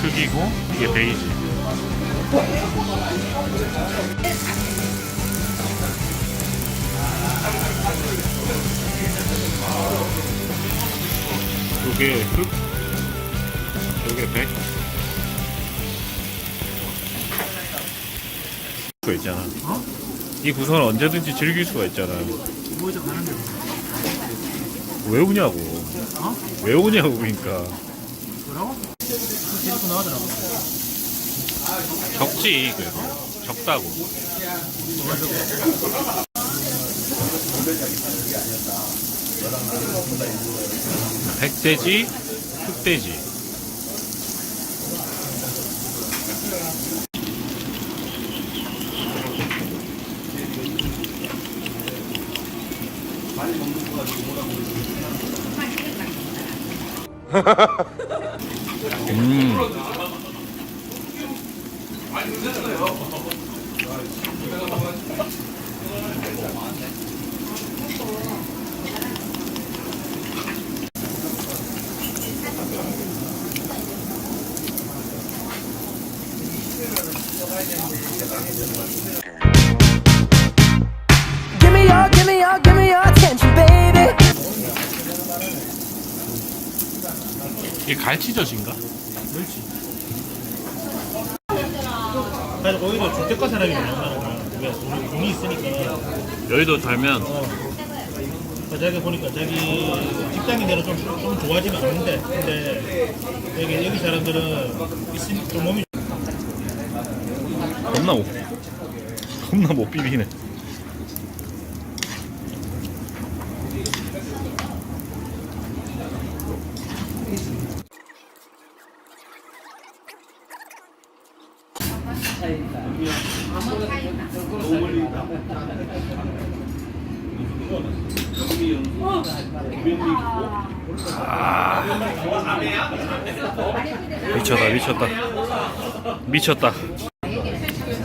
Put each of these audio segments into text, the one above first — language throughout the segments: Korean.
죽이고 이게 베이지. 요게 흑, 요게 백. 거 있잖아. 이 구성을 언제든지 즐길 수가 있잖아. 왜 우냐고. 어? 왜 우냐고 그러니까. 뭐라고? 그 데리고 나가더라고 적지 그래도 적다고. 백돼지, 흑돼지. 음. Give me give me your, give me your 이게 갈치젓인가? 멸치 사실 오히려 주택가 사람이 많아 왜 돈이, 돈이 있으니까 여의도 살면 어. 그러니까 자기 보니까 자기 직장인들은 좀, 좀 좋아하지는 않는데 근데 여기, 여기 사람들은 있으니 좀 몸이 겁나 못 겁나 못 비비네. 미쳤다 미쳤다. 미쳤다.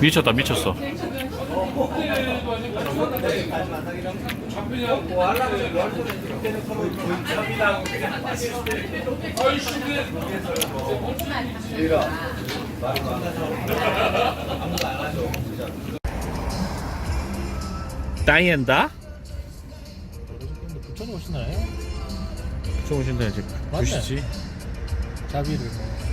미쳤다 미쳤어 다이앤다? 붙여놓으시나요? 좋으신다 이제 맞네. 주시지 자비를 뭐